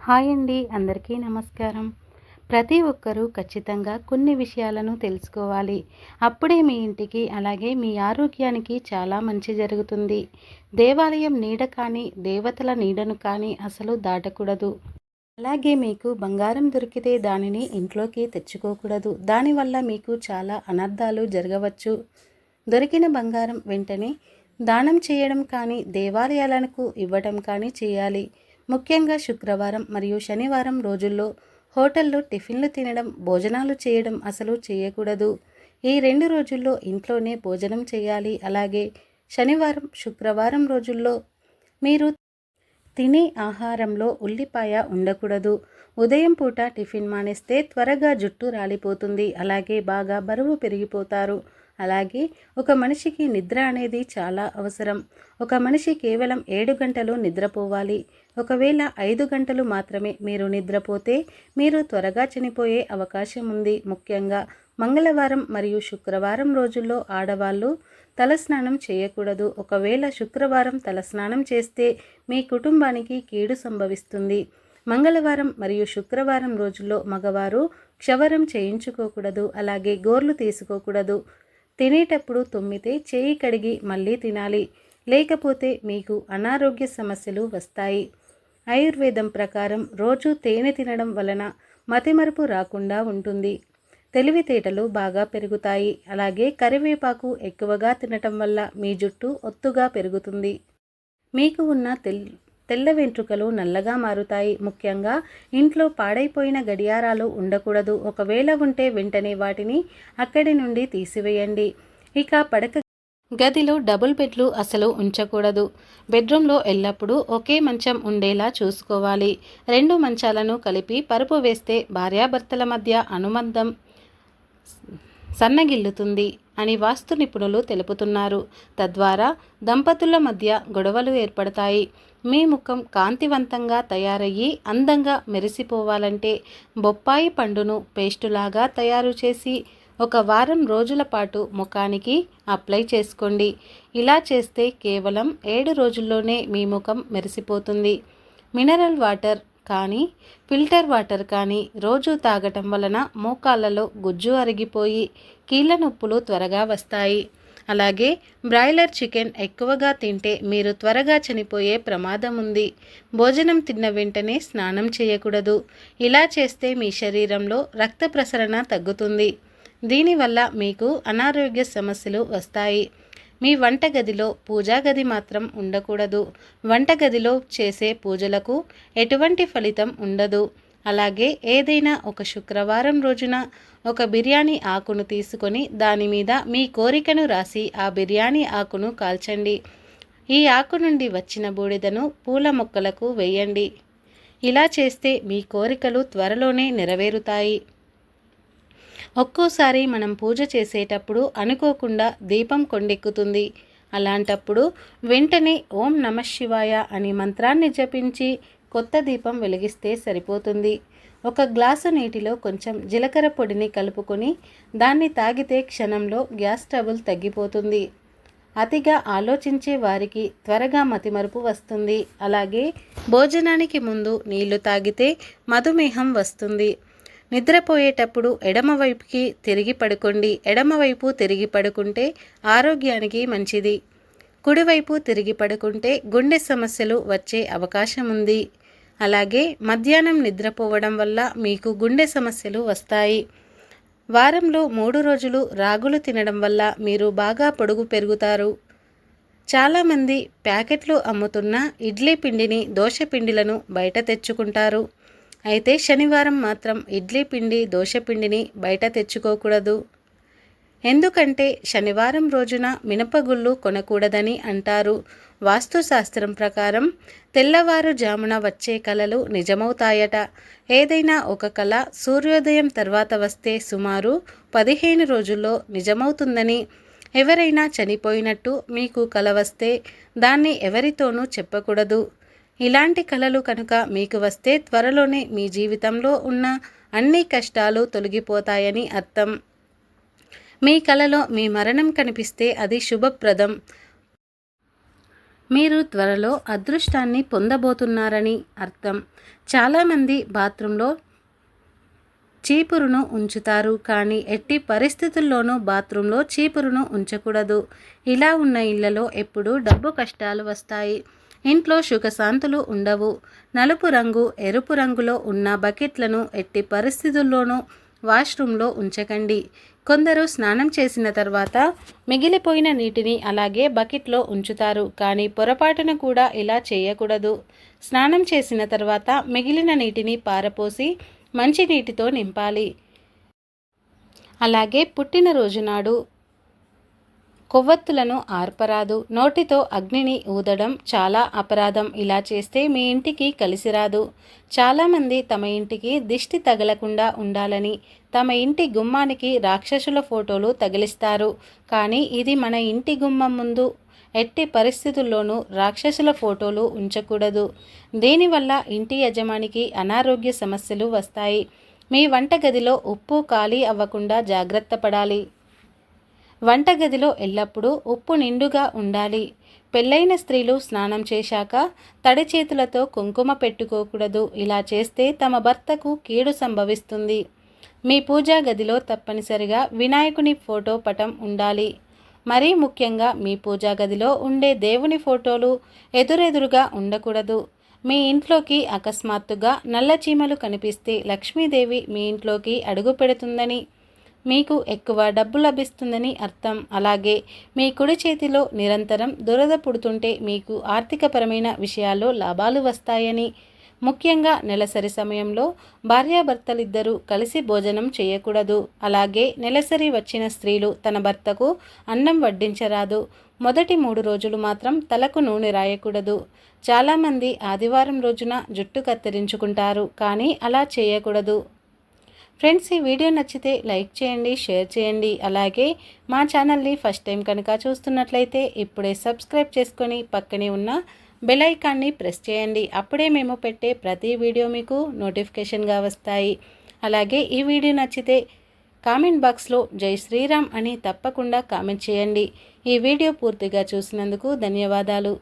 Hi అండి అందరికీ నమస్కారం. ప్రతి ఒక్కరూ ఖచ్చితంగా కొన్ని విషయాలను తెలుసుకోవాలి. అప్పుడే మీ ఇంటికి అలాగే మీ ఆరోగ్యానికి చాలా మంచి జరుగుతుంది. దేవాలయం నీడ కానీ దేవతల నీడను కానీ అసలు దాటకూడదు. అలాగే మీకు బంగారం దొరికితే దానిని ఇంట్లోకి తెచ్చుకోకూడదు. దానివల్ల మీకు చాలా అనర్థాలు జరగవచ్చు. దొరికిన బంగారం వెంటనే దానం చేయడం కానీ దేవాలయాలకు ఇవ్వడం కానీ చేయాలి. ముఖ్యంగా శుక్రవారం మరియు శనివారం రోజుల్లో హోటల్లో టిఫిన్లు తినడం భోజనాలు చేయడం అసలు చేయకూడదు. ఈ రెండు రోజుల్లో ఇంట్లోనే భోజనం చేయాలి. అలాగే శనివారం శుక్రవారం రోజుల్లో మీరు తినే ఆహారంలో ఉల్లిపాయ ఉండకూడదు. ఉదయం పూట టిఫిన్ మానేస్తే త్వరగా జుట్టు రాలిపోతుంది. అలాగే బాగా బరువు పెరిగిపోతారు. అలాగే ఒక మనిషికి నిద్ర అనేది చాలా అవసరం. ఒక మనిషి కేవలం ఏడు గంటలు నిద్రపోవాలి. ఒకవేళ ఐదు గంటలు మాత్రమే మీరు నిద్రపోతే మీరు త్వరగా చనిపోయే అవకాశం ఉంది. ముఖ్యంగా మంగళవారం మరియు శుక్రవారం రోజుల్లో ఆడవాళ్ళు తలస్నానం చేయకూడదు. ఒకవేళ శుక్రవారం తలస్నానం చేస్తే మీ కుటుంబానికి కీడు సంభవిస్తుంది. మంగళవారం మరియు శుక్రవారం రోజుల్లో మగవారు క్షవరం చేయించుకోకూడదు. అలాగే గోర్లు తీసుకోకూడదు. తినేటప్పుడు తుమ్మితే చేయి కడిగి మళ్ళీ తినాలి. లేకపోతే మీకు అనారోగ్య సమస్యలు వస్తాయి. ఆయుర్వేదం ప్రకారం రోజు తేనె తినడం వలన మతిమరుపు రాకుండా ఉంటుంది. తెలివితేటలు బాగా పెరుగుతాయి. అలాగే కరివేపాకు ఎక్కువగా తినటం వల్ల మీ జుట్టు ఒత్తుగా పెరుగుతుంది. మీకు ఉన్న తెల్ తెల్ల వెంట్రుకలు నల్లగా మారుతాయి. ముఖ్యంగా ఇంట్లో పాడైపోయిన గడియారాలు ఉండకూడదు. ఒకవేళ ఉంటే వెంటనే వాటిని అక్కడి నుండి తీసివేయండి. ఇక పడక గదిలో డబుల్ బెడ్లు అసలు ఉంచకూడదు. బెడ్రూమ్లో ఎల్లప్పుడూ ఒకే మంచం ఉండేలా చూసుకోవాలి. రెండు మంచాలను కలిపి పరుపు వేస్తే భార్యాభర్తల మధ్య అనుబంధం సన్నగిల్లుతుంది అని వాస్తు నిపుణులు తెలుపుతున్నారు. తద్వారా దంపతుల మధ్య గొడవలు ఏర్పడతాయి. మీ ముఖం కాంతివంతంగా తయారయ్యి అందంగా మెరిసిపోవాలంటే బొప్పాయి పండును పేస్టులాగా తయారు చేసి ఒక వారం రోజుల పాటు ముఖానికి అప్లై చేసుకోండి. ఇలా చేస్తే కేవలం ఏడు రోజుల్లోనే మీ ముఖం మెరిసిపోతుంది. మినరల్ వాటర్ కానీ ఫిల్టర్ వాటర్ కానీ రోజు తాగటం వలన మోకాళ్ళలో గుజ్జు అరిగిపోయి కీళ్ళ నొప్పులు త్వరగా వస్తాయి. అలాగే బ్రాయిలర్ చికెన్ ఎక్కువగా తింటే మీరు త్వరగా చనిపోయే ప్రమాదం ఉంది. భోజనం తిన్న వెంటనే స్నానం చేయకూడదు. ఇలా చేస్తే మీ శరీరంలో రక్త ప్రసరణ తగ్గుతుంది. దీనివల్ల మీకు అనారోగ్య సమస్యలు వస్తాయి. మీ వంటగదిలో పూజాగది మాత్రం ఉండకూడదు. వంటగదిలో చేసే పూజలకు ఎటువంటి ఫలితం ఉండదు. అలాగే ఏదైనా ఒక శుక్రవారం రోజున ఒక బిర్యానీ ఆకును తీసుకొని దాని మీద మీ కోరికను రాసి ఆ బిర్యానీ ఆకును కాల్చండి. ఈ ఆకు నుండి వచ్చిన బూడిదను పూల మొక్కలకు వేయండి. ఇలా చేస్తే మీ కోరికలు త్వరలోనే నెరవేరుతాయి. ఒక్కోసారి మనం పూజ చేసేటప్పుడు అనుకోకుండా దీపం కొండెక్కుతుంది. అలాంటప్పుడు వెంటనే ఓం నమ శివాయ అని మంత్రాన్ని జపించి కొత్త దీపం వెలిగిస్తే సరిపోతుంది. ఒక గ్లాసు నీటిలో కొంచెం జీలకర్ర పొడిని కలుపుకొని దాన్ని తాగితే క్షణంలో గ్యాస్ ట్రబుల్ తగ్గిపోతుంది. అతిగా ఆలోచించే వారికి త్వరగా మతిమరుపు వస్తుంది. అలాగే భోజనానికి ముందు నీళ్ళు తాగితే మధుమేహం వస్తుంది. నిద్రపోయేటప్పుడు ఎడమవైపుకి తిరిగి పడుకోండి. ఎడమవైపు తిరిగి పడుకుంటే ఆరోగ్యానికి మంచిది. కుడివైపు తిరిగి పడుకుంటే గుండె సమస్యలు వచ్చే అవకాశం ఉంది. అలాగే మధ్యాహ్నం నిద్రపోవడం వల్ల మీకు గుండె సమస్యలు వస్తాయి. వారంలో మూడు రోజులు రాగులు తినడం వల్ల మీరు బాగా పొడుగు పెరుగుతారు. చాలామంది ప్యాకెట్లు అమ్ముతున్న ఇడ్లీ పిండిని దోశ పిండిలను బయట తెచ్చుకుంటారు. అయితే శనివారం మాత్రం ఇడ్లీ పిండి దోశపిండిని బయట తెచ్చుకోకూడదు. ఎందుకంటే శనివారం రోజున మినపగుళ్ళు కొనకూడదని అంటారు. వాస్తుశాస్త్రం ప్రకారం తెల్లవారుజామున వచ్చే కళలు నిజమవుతాయట. ఏదైనా ఒక కళ సూర్యోదయం తర్వాత వస్తే సుమారు పదిహేను రోజుల్లో నిజమవుతుందని. ఎవరైనా చనిపోయినట్టు మీకు కల వస్తే దాన్ని ఎవరితోనూ చెప్పకూడదు. ఇలాంటి కళలు కనుక మీకు వస్తే త్వరలోనే మీ జీవితంలో ఉన్న అన్ని కష్టాలు తొలగిపోతాయని అర్థం. మీ కలలో మీ మరణం కనిపిస్తే అది శుభప్రదం. మీరు త్వరలో అదృష్టాన్ని పొందబోతున్నారని అర్థం. చాలామంది బాత్రూంలో చీపురును ఉంచుతారు కానీ ఎట్టి పరిస్థితుల్లోనూ బాత్రూంలో చీపురును ఉంచకూడదు. ఇలా ఉన్న ఇళ్ళలో ఎప్పుడూ డబ్బు కష్టాలు వస్తాయి. ఇంట్లో సుఖశాంతులు ఉండవు. నలుపు రంగు ఎరుపు రంగులో ఉన్న బకెట్లను ఎట్టి పరిస్థితుల్లోనూ వాష్రూమ్లో ఉంచకండి. కొందరు స్నానం చేసిన తర్వాత మిగిలిపోయిన నీటిని అలాగే బకెట్లో ఉంచుతారు. కానీ పొరపాటున కూడా ఇలా చేయకూడదు. స్నానం చేసిన తర్వాత మిగిలిన నీటిని పారపోసి మంచి నీటితో నింపాలి. అలాగే పుట్టినరోజు నాడు కొవ్వొత్తులను ఆర్పరాదు. నోటితో అగ్నిని ఊదడం చాలా అపరాధం. ఇలా చేస్తే మీ ఇంటికి కలిసి రాదు చాలామంది తమ ఇంటికి దిష్టి తగలకుండా ఉండాలని తమ ఇంటి గుమ్మానికి రాక్షసుల ఫోటోలు తగిలిస్తారు. కానీ ఇది మన ఇంటి గుమ్మం ముందు ఎట్టి పరిస్థితుల్లోనూ రాక్షసుల ఫోటోలు ఉంచకూడదు. దీనివల్ల ఇంటి యజమానికి అనారోగ్య సమస్యలు వస్తాయి. మీ వంటగదిలో ఉప్పు ఖాళీ అవ్వకుండా జాగ్రత్త పడాలి. వంటగదిలో ఎల్లప్పుడూ ఉప్పు నిండుగా ఉండాలి. పెళ్ళైన స్త్రీలు స్నానం చేశాక తడి చేతులతో కుంకుమ పెట్టుకోకూడదు. ఇలా చేస్తే తమ భర్తకు కీడు సంభవిస్తుంది. మీ పూజా గదిలో తప్పనిసరిగా వినాయకుని ఫోటో పటం ఉండాలి. మరీ ముఖ్యంగా మీ పూజా గదిలో ఉండే దేవుని ఫోటోలు ఎదురెదురుగా ఉండకూడదు. మీ ఇంట్లోకి అకస్మాత్తుగా నల్ల చీమలు కనిపిస్తే లక్ష్మీదేవి మీ ఇంట్లోకి అడుగు పెడుతుందని మీకు ఎక్కువ డబ్బు లభిస్తుందని అర్థం. అలాగే మీ కుడి చేతిలో నిరంతరం దురద పుడుతుంటే మీకు ఆర్థికపరమైన విషయాల్లో లాభాలు వస్తాయని. ముఖ్యంగా నెలసరి సమయంలో భార్యాభర్తలిద్దరూ కలిసి భోజనం చేయకూడదు. అలాగే నెలసరి వచ్చిన స్త్రీలు తన భర్తకు అన్నం వడ్డించరాదు. మొదటి మూడు రోజులు మాత్రం తలకు నూనె రాయకూడదు. చాలామంది ఆదివారం రోజున జుట్టు కత్తిరించుకుంటారు. కానీ అలా చేయకూడదు. ఫ్రెండ్స్ ఈ వీడియో నచ్చితే లైక్ చేయండి షేర్ చేయండి. అలాగే మా ఛానల్ని ఫస్ట్ టైం కనుక చూస్తున్నట్లయితే ఇప్పుడే సబ్స్క్రైబ్ చేసుకొని పక్కనే ఉన్న బెల్ ఐకాన్ని ప్రెస్ చేయండి. అప్పుడే మేము పెట్టే ప్రతి వీడియో మీకు నోటిఫికేషన్గా వస్తాయి. అలాగే ఈ వీడియో నచ్చితే కామెంట్ బాక్స్లో జై శ్రీరామ్ అని తప్పకుండా కామెంట్ చేయండి. ఈ వీడియో పూర్తిగా చూసినందుకు ధన్యవాదాలు.